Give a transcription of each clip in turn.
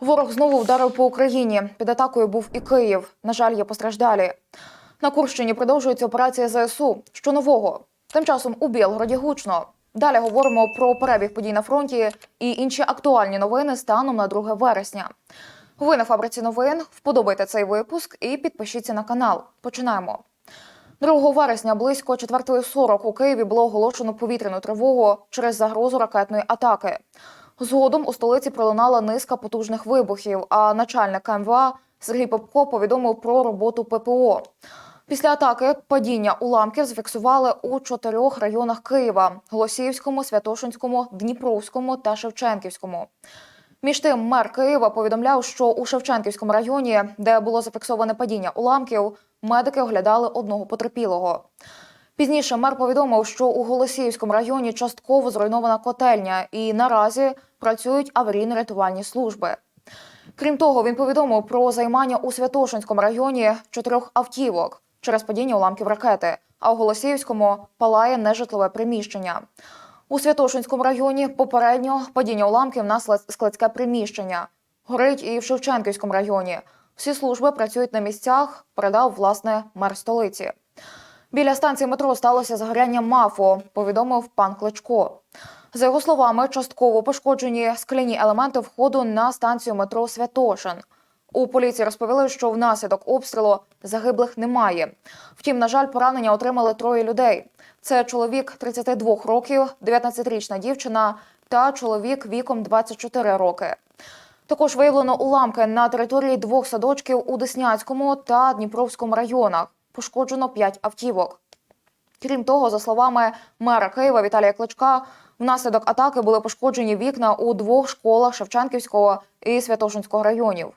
Ворог знову вдарив по Україні. Під атакою був і Київ. На жаль, є постраждалі. На Курщині продовжується операція ЗСУ. Що нового? Тим часом у Білгороді гучно. Далі говоримо про перебіг подій на фронті і інші актуальні новини станом на 2 вересня. Ви на фабриці новин. Вподобайте цей випуск і підпишіться на канал. Починаємо. 2 вересня близько 4.40 у Києві було оголошено повітряну тривогу через загрозу ракетної атаки. Згодом у столиці пролунала низка потужних вибухів, а начальник МВА Сергій Попко повідомив про роботу ППО. Після атаки падіння уламків зафіксували у чотирьох районах Києва: Голосіївському, Святошинському, Дніпровському та Шевченківському. Між тим, мер Києва повідомляв, що у Шевченківському районі, де було зафіксоване падіння уламків, медики оглядали одного потерпілого. Пізніше мер повідомив, що у Голосіївському районі частково зруйнована котельня і наразі працюють аварійно-рятувальні служби. Крім того, він повідомив про займання у Святошинському районі чотирьох автівок через падіння уламків ракети, а у Голосіївському палає нежитлове приміщення. У Святошинському районі попередньо падіння уламків на складське приміщення. Горить і в Шевченківському районі. Всі служби працюють на місцях, передав власне мер столиці. Біля станції метро сталося загоряння МАФО, повідомив пан Кличко. За його словами, частково пошкоджені скляні елементи входу на станцію метро Святошин. У поліції розповіли, що внаслідок обстрілу загиблих немає. Втім, на жаль, поранення отримали троє людей. Це чоловік 32 років, 19-річна дівчина та чоловік віком 24 роки. Також виявлено уламки на території двох садочків у Деснянському та Дніпровському районах. Пошкоджено п'ять автівок. Крім того, за словами мера Києва Віталія Кличка, внаслідок атаки були пошкоджені вікна у двох школах Шевченківського і Святошинського районів.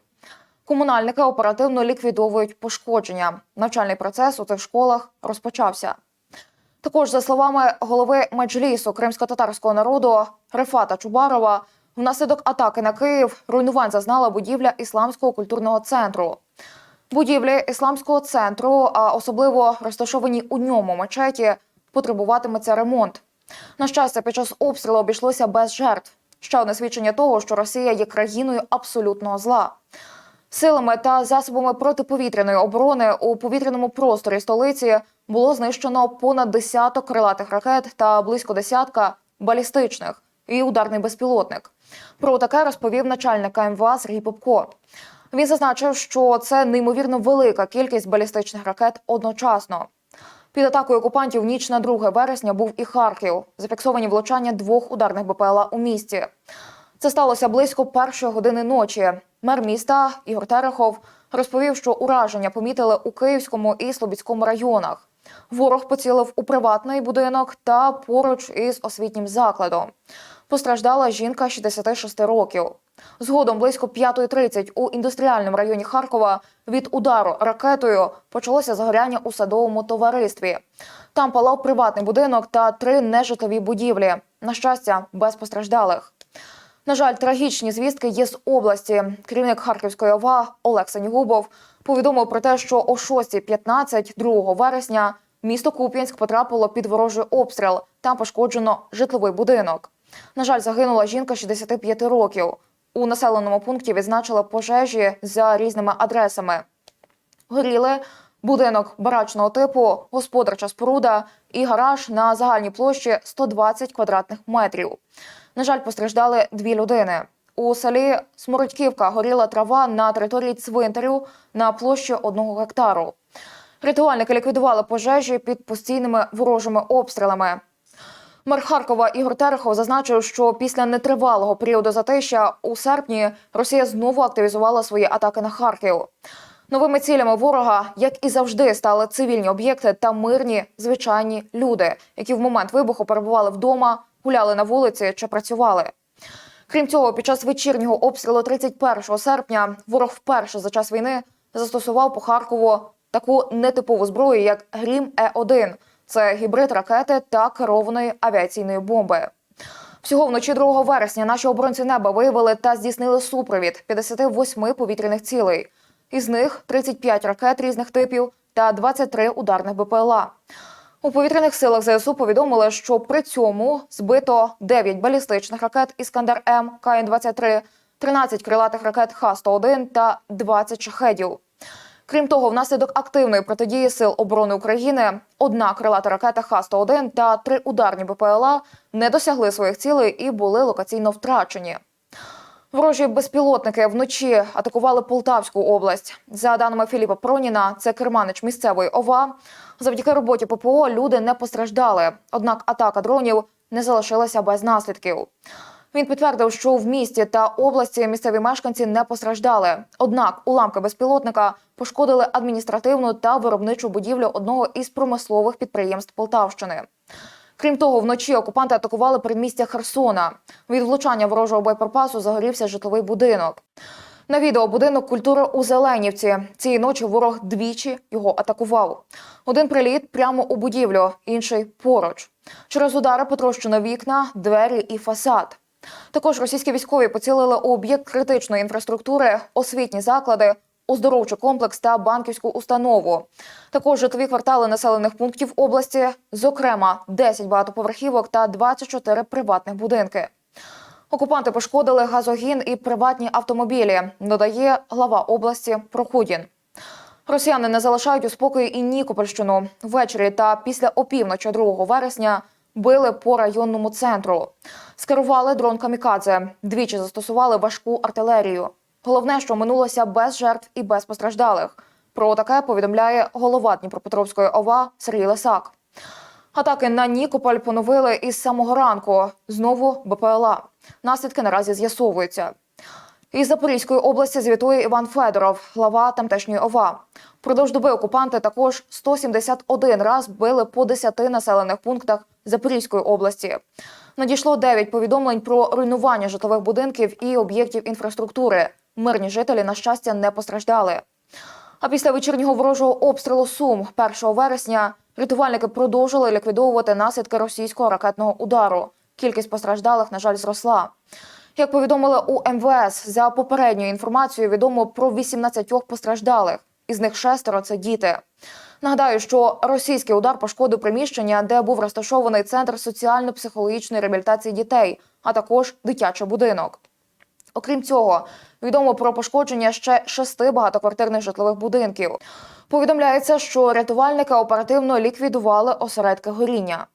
Комунальники оперативно ліквідовують пошкодження. Навчальний процес у цих школах розпочався. Також, за словами голови меджлісу кримсько-татарського народу Рефата Чубарова, внаслідок атаки на Київ руйнувань зазнала будівля ісламського культурного центру. Будівлі ісламського центру, а особливо розташовані у ньому мечеті, потребуватиметься ремонт. На щастя, під час обстрілу обійшлося без жертв. Ще одне свідчення того, що Росія є країною абсолютного зла. Силами та засобами протиповітряної оборони у повітряному просторі столиці було знищено понад десяток крилатих ракет та близько десятка балістичних і ударний безпілотник. Про таке розповів начальник МВА Сергій Попко. Він зазначив, що це неймовірно велика кількість балістичних ракет одночасно. Під атакою окупантів ніч на 2 вересня був і Харків. Зафіксовані влучання двох ударних БПЛА у місті. Це сталося близько першої години ночі. Мер міста Ігор Терехов розповів, що ураження помітили у Київському і Слобідському районах. Ворог поцілив у приватний будинок та поруч із освітнім закладом. Постраждала жінка 66 років. Згодом близько 5.30 у індустріальному районі Харкова від удару ракетою почалося загоряння у садовому товаристві. Там палав приватний будинок та три нежитлові будівлі. На щастя, без постраждалих. На жаль, трагічні звістки є з області. Керівник Харківської ОВА Олег Санігубов повідомив про те, що о 6.15 2 вересня місто Куп'янськ потрапило під ворожий обстріл. Там пошкоджено житловий будинок. На жаль, загинула жінка 65 років. У населеному пункті відзначили пожежі за різними адресами. Горіли будинок барачного типу, господарча споруда і гараж на загальній площі 120 квадратних метрів. На жаль, постраждали дві людини. У селі Смородьківка горіла трава на території цвинтарю на площі одного гектару. Рятувальники ліквідували пожежі під постійними ворожими обстрілами. Мер Харкова Ігор Терехов зазначив, що після нетривалого періоду затища у серпні Росія знову активізувала свої атаки на Харків. Новими цілями ворога, як і завжди, стали цивільні об'єкти та мирні звичайні люди, які в момент вибуху перебували вдома, гуляли на вулиці чи працювали. Крім цього, під час вечірнього обстрілу 31 серпня ворог вперше за час війни застосував по Харкову таку нетипову зброю, як Грім Е-1. Це гібрид ракети та керованої авіаційної бомби. Всього вночі 2 вересня наші оборонці неба виявили та здійснили супровід 58 повітряних цілей. Із них 35 ракет різних типів та 23 ударних БПЛА. У повітряних силах ЗСУ повідомили, що при цьому збито 9 балістичних ракет Іскандер М, КН-23, 13 крилатих ракет Х-101 та 20 шахедів. Крім того, внаслідок активної протидії сил оборони України одна крилата ракета Х-101 та три ударні БПЛА не досягли своїх цілей і були локаційно втрачені. Ворожі безпілотники вночі атакували Полтавську область. За даними Філіпа Проніна, це керманич місцевої ОВА. Завдяки роботі ППО люди не постраждали. Однак атака дронів не залишилася без наслідків. Він підтвердив, що в місті та області місцеві мешканці не постраждали. Однак уламки безпілотника пошкодили адміністративну та виробничу будівлю одного із промислових підприємств Полтавщини. Крім того, вночі окупанти атакували передмістя Херсона. Від влучання ворожого боєприпасу загорівся житловий будинок. На відео будинок культури у Зеленівці. Цієї ночі ворог двічі його атакував. Один приліт прямо у будівлю, інший поруч. Через удари потрощено вікна, двері і фасад. Також російські військові поцілили у об'єкт критичної інфраструктури, освітні заклади, оздоровчий комплекс та банківську установу. Також житлові квартали населених пунктів області, зокрема 10 багатоповерхівок та 24 приватних будинки. Окупанти пошкодили газогін і приватні автомобілі, додає глава області Прокудін. Росіяни не залишають у спокої і Нікопольщину. Ввечері та після опівночі 2 вересня били по районному центру. Скерували дрон камікадзе. Двічі застосували важку артилерію. Головне, що минулося без жертв і без постраждалих. Про таке повідомляє голова Дніпропетровської ОВА Сергій Лисак. Атаки на Нікополь поновили із самого ранку. Знову БПЛА. Наслідки наразі з'ясовуються. Із Запорізької області звітує Іван Федоров, глава тамтешньої ОВА. Впродовж доби окупанти також 171 раз били по 10 населених пунктах Запорізької області. Надійшло 9 повідомлень про руйнування житлових будинків і об'єктів інфраструктури. Мирні жителі, на щастя, не постраждали. А після вечірнього ворожого обстрілу Сум 1 вересня рятувальники продовжили ліквідовувати наслідки російського ракетного удару. Кількість постраждалих, на жаль, зросла. Як повідомили у МВС, за попередньою інформацією відомо про 18 постраждалих. Із них шестеро це діти. Нагадаю, що російський удар пошкодив приміщення, де був розташований центр соціально-психологічної реабілітації дітей, а також дитячий будинок. Окрім цього, відомо про пошкодження ще шести багатоквартирних житлових будинків. Повідомляється, що рятувальники оперативно ліквідували осередки горіння.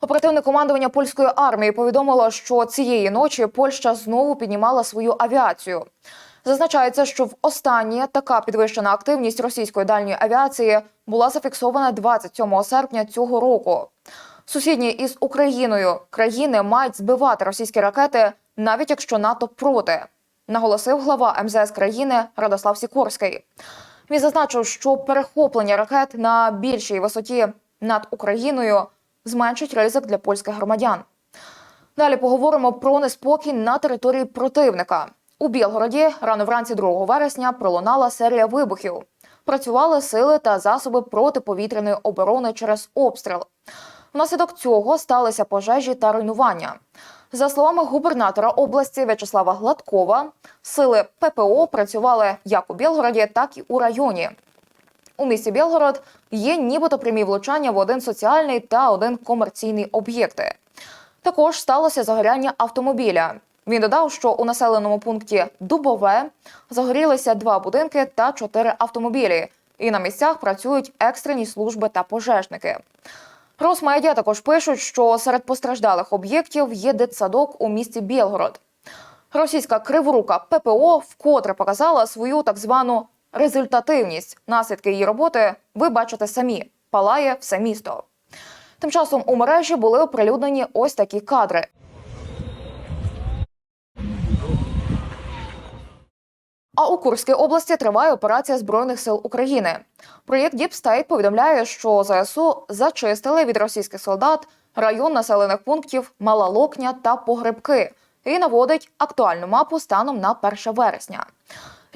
Оперативне командування польської армії повідомило, що цієї ночі Польща знову піднімала свою авіацію. Зазначається, що в останнє така підвищена активність російської дальньої авіації була зафіксована 27 серпня цього року. Сусідні із Україною країни мають збивати російські ракети, навіть якщо НАТО проти, наголосив глава МЗС країни Радослав Сікорський. Він зазначив, що перехоплення ракет на більшій висоті над Україною зменшить ризик для польських громадян. Далі поговоримо про неспокій на території противника. У Білгороді рано вранці 2 вересня пролунала серія вибухів. Працювали сили та засоби протиповітряної оборони через обстріл. Внаслідок цього сталися пожежі та руйнування. За словами губернатора області В'ячеслава Гладкова, сили ППО працювали як у Білгороді, так і у районі. У місті Білгород є нібито прямі влучання в один соціальний та один комерційний об'єкти. Також сталося загоряння автомобіля. Він додав, що у населеному пункті Дубове загорілися два будинки та чотири автомобілі, і на місцях працюють екстрені служби та пожежники. Росмедіа також пишуть, що серед постраждалих об'єктів є дитсадок у місті Білгород. Російська криворука ППО вкотре показала свою так звану результативність. Наслідки її роботи ви бачите самі. Палає все місто. Тим часом у мережі були оприлюднені ось такі кадри. А у Курській області триває операція збройних сил України. Проєкт State повідомляє, що ЗСУ зачистили від російських солдат район населених пунктів Мала Локня та Погребки і наводить актуальну мапу станом на 1 вересня.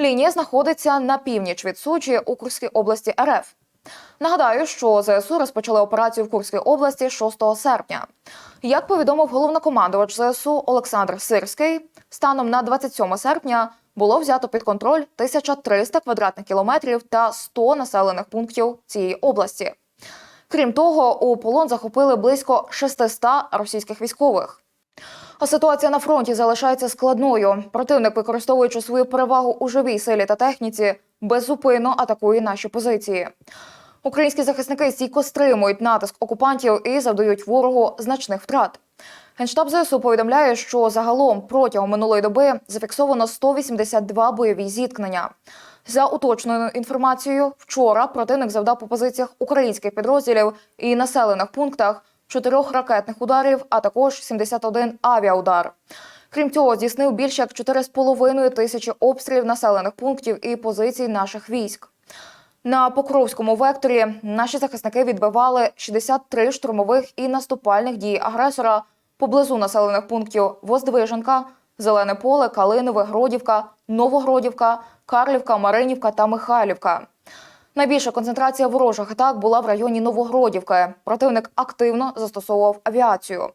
Лінія знаходиться на північ від Сучі у Курській області РФ. Нагадаю, що ЗСУ розпочали операцію в Курській області 6 серпня. Як повідомив головнокомандувач ЗСУ Олександр Сирський, станом на 27 серпня було взято під контроль 1300 квадратних кілометрів та 100 населених пунктів цієї області. Крім того, у полон захопили близько 600 російських військових. А ситуація на фронті залишається складною. Противник, використовуючи свою перевагу у живій силі та техніці, беззупинно атакує наші позиції. Українські захисники стійко стримують натиск окупантів і завдають ворогу значних втрат. Генштаб ЗСУ повідомляє, що загалом протягом минулої доби зафіксовано 182 бойові зіткнення. За уточненою інформацією, вчора противник завдав по позиціях українських підрозділів і населених пунктах чотирьох ракетних ударів, а також 71 авіаудар. Крім цього, здійснив більше як 4,5 тисячі обстрілів населених пунктів і позицій наших військ. На Покровському векторі наші захисники відбивали 63 штурмових і наступальних дій агресора поблизу населених пунктів Воздвиженка, Зелене поле, Калинове, Гродівка, Новогродівка, Карлівка, Маринівка та Михайлівка. Найбільша концентрація ворожих атак була в районі Новогродівки. Противник активно застосовував авіацію.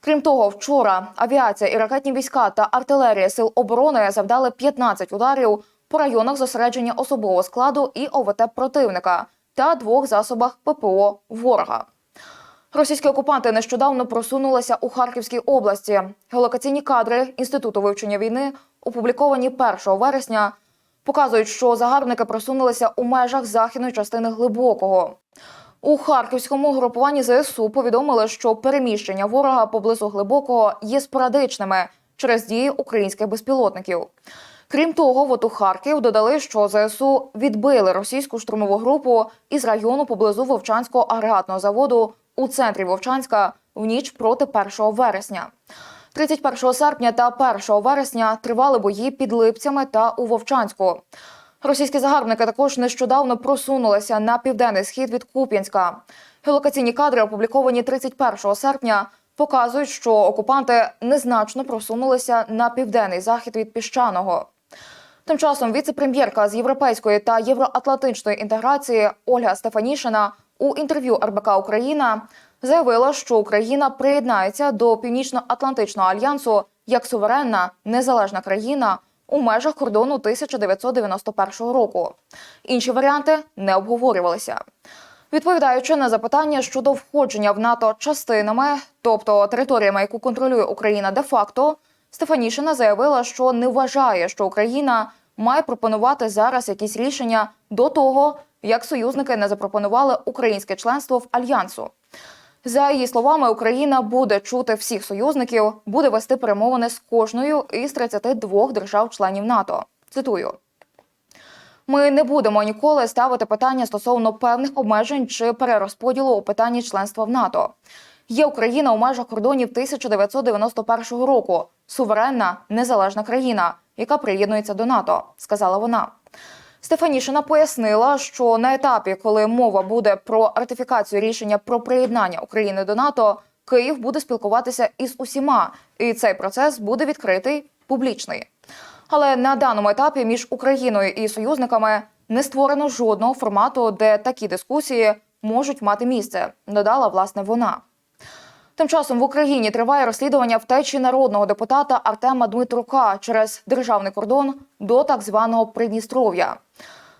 Крім того, вчора авіація і ракетні війська та артилерія сил оборони завдали 15 ударів по районах зосередження особового складу і ОВТ противника та двох засобах ППО ворога. Російські окупанти нещодавно просунулися у Харківській області. Геолокаційні кадри Інституту вивчення війни, опубліковані 1 вересня, показують, що загарбники просунулися у межах західної частини глибокого. У харківському групуванні ЗСУ повідомили, що переміщення ворога поблизу глибокого є спорадичними через дії українських безпілотників. Крім того, в ОТУ Харків додали, що ЗСУ відбили російську штурмову групу із району поблизу Вовчанського агрегатного заводу у центрі Вовчанська в ніч проти 1 вересня. 31 серпня та 1 вересня тривали бої під Липцями та у Вовчанську. Російські загарбники також нещодавно просунулися на південний схід від Куп'янська. Геолокаційні кадри, опубліковані 31 серпня, показують, що окупанти незначно просунулися на південний захід від піщаного. Тим часом віце-прем'єрка з європейської та євроатлантичної інтеграції Ольга Стефанішина у інтерв'ю РБК Україна заявила, що Україна приєднається до Північно-Атлантичного альянсу як суверенна незалежна країна у межах кордону 1991 року. Інші варіанти не обговорювалися. Відповідаючи на запитання щодо входження в НАТО частинами, тобто територіями, яку контролює Україна де-факто, Стефанішина заявила, що не вважає, що Україна має пропонувати зараз якісь рішення до того, як союзники не запропонували українське членство в альянсу. За її словами, Україна буде чути всіх союзників, буде вести перемовини з кожною із 32 держав-членів НАТО. Цитую. Ми не будемо ніколи ставити питання стосовно певних обмежень чи перерозподілу у питанні членства в НАТО. Є Україна у межах кордонів 1991 року, суверенна незалежна країна, яка приєднується до НАТО, сказала вона. Стефанішина пояснила, що на етапі, коли мова буде про ратифікацію рішення про приєднання України до НАТО, Київ буде спілкуватися із усіма, і цей процес буде відкритий публічний. Але на даному етапі між Україною і союзниками не створено жодного формату, де такі дискусії можуть мати місце. Додала власне вона. Тим часом в Україні триває розслідування втечі народного депутата Артема Дмитрука через державний кордон до так званого Придністров'я.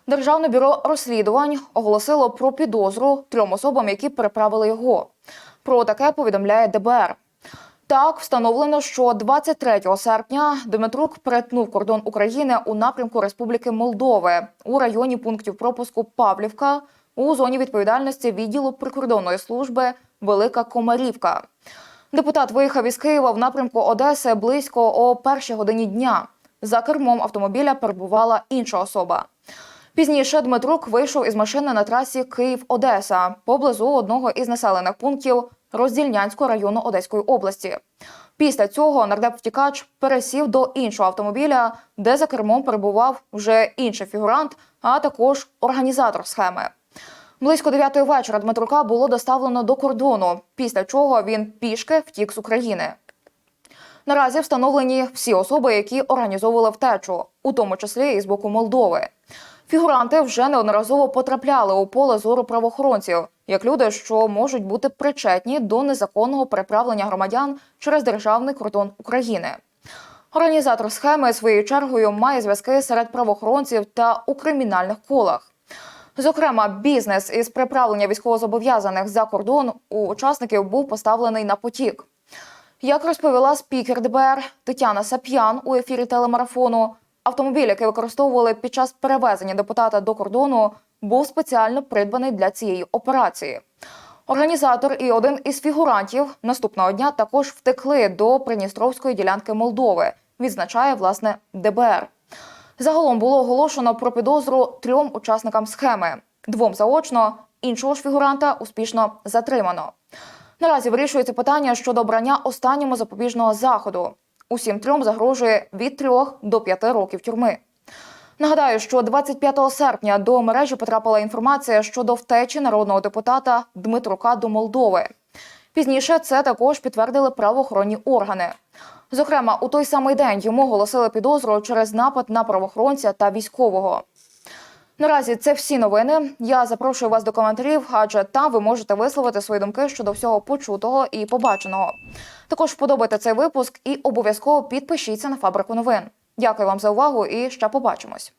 Державне бюро розслідувань оголосило про підозру трьом особам, які переправили його. Про таке повідомляє ДБР. Так, встановлено, що 23 серпня Дмитрук перетнув кордон України у напрямку Республіки Молдови у районі пунктів пропуску Павлівка у зоні відповідальності відділу прикордонної служби Велика Комарівка. Депутат виїхав із Києва в напрямку Одеси близько о першій годині дня. За кермом автомобіля перебувала інша особа. Пізніше Дмитрук вийшов із машини на трасі Київ-Одеса поблизу одного із населених пунктів Роздільнянського району Одеської області. Після цього нардеп втікач пересів до іншого автомобіля, де за кермом перебував вже інший фігурант, а також організатор схеми. Близько 9 вечора Дмитрука було доставлено до кордону, після чого він пішки втік з України. Наразі встановлені всі особи, які організовували втечу, у тому числі і з боку Молдови. Фігуранти вже неодноразово потрапляли у поле зору правоохоронців, як люди, що можуть бути причетні до незаконного переправлення громадян через державний кордон України. Організатор схеми своєю чергою має зв'язки серед правоохоронців та у кримінальних колах. Зокрема, бізнес із приправлення військовозобов'язаних за кордон у учасників був поставлений на потік. Як розповіла спікер ДБР Тетяна Сап'ян у ефірі телемарафону, автомобіль, який використовували під час перевезення депутата до кордону, був спеціально придбаний для цієї операції. Організатор і один із фігурантів наступного дня також втекли до Придністровської ділянки Молдови, відзначає власне ДБР. Загалом було оголошено про підозру трьом учасникам схеми: двом заочно, іншого ж фігуранта успішно затримано. Наразі вирішується питання щодо обрання останньому запобіжного заходу. Усім трьом загрожує від трьох до п'яти років тюрми. Нагадаю, що 25 серпня до мережі потрапила інформація щодо втечі народного депутата Дмитрука до Молдови. Пізніше це також підтвердили правоохоронні органи. Зокрема, у той самий день йому оголосили підозру через напад на правоохоронця та військового. Наразі це всі новини. Я запрошую вас до коментарів, адже там ви можете висловити свої думки щодо всього почутого і побаченого. Також вподобайте цей випуск і обов'язково підпишіться на фабрику новин. Дякую вам за увагу і ще побачимось.